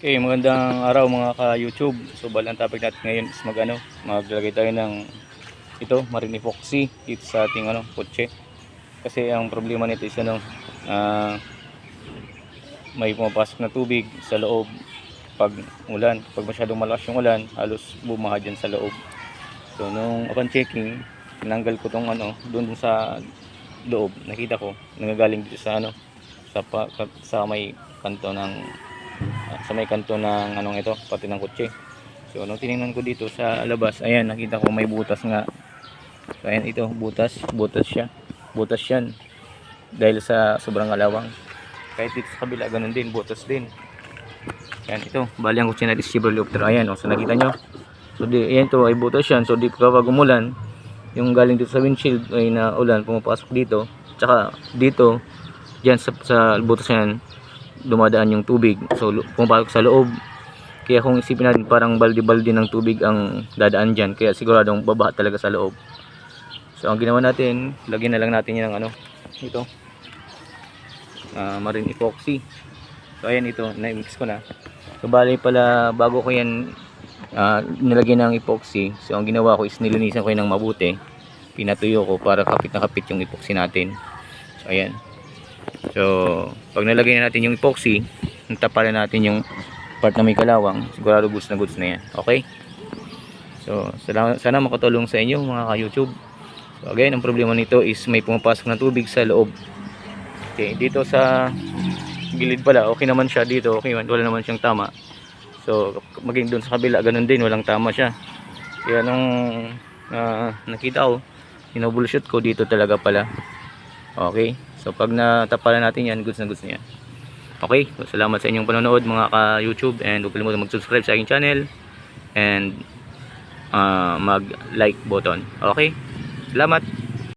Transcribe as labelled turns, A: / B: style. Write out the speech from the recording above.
A: Okay, magandang araw mga ka-YouTube. So, bal ang topic natin ngayon is mag ano, maglagay tayo ng ito, marine epoxy dito sa ating ano, kotse. Kasi ang problema nito is ano, ah, may pumapasok na tubig sa loob pag ulan. Pag masyadong malakas yung ulan, halos bumaha dyan sa loob. So, nung upon checking, tinanggal ko tong ano, doon sa loob, nakita ko, nangagaling dito sa ano, sa, pa, sa may kanto ng sa may kanto ng anong ito, pati ng kotse. So, nung tiningnan ko dito sa labas, ayan, nakita ko may butas nga. So, ayan, ito, butas, butas siya. Butas yan. Dahil sa sobrang alawang. Kahit dito sa kabila, ganun din, butas din. Ayan, ito, bali ang kotse na Chevrolet Opter. Ayan, o, so nakita nyo. So, di, ayan to, ay butas yan. So, di kapag umulan, yung galing dito sa windshield ay na ulan, pumapasok dito. Tsaka, dito, dyan sa, sa butas yan, dumadaan yung tubig. So pumapasok sa loob. Kaya kung isipin natin parang balde-balde ng tubig ang dadaan dyan. Kaya siguradong babaha talaga sa loob. So ang ginawa natin, lagyan na lang natin yung ano, ito. ah, marine epoxy. So ayan ito, na-mix ko na. So bali pala bago ko yan ah, nilagyan ng epoxy. So ang ginawa ko is nilinisan ko yan ng mabuti. Pinatuyo ko para kapit na kapit yung epoxy natin. So ayan. So, pag nalagay na natin yung epoxy, tapalan natin yung part na may kalawang, sigurado goods na goods na yan. Okay? So, sana, sana makatulong sa inyo mga ka-YouTube. So, again, ang problema nito is may pumapasok na tubig sa loob. Okay, dito sa gilid pala, okay naman siya dito, okay man, wala naman siyang tama. So, maging doon sa kabila, ganun din, walang tama siya. Kaya nung ah, nakita ko, inobulshoot ko dito talaga pala. Okay? So pag natapalan natin yan, goods na goods na yan. Okay? So, salamat sa inyong panonood mga ka-YouTube and huwag kalimutan mag-subscribe sa aking channel and ah, mag-like button. Okay? Salamat!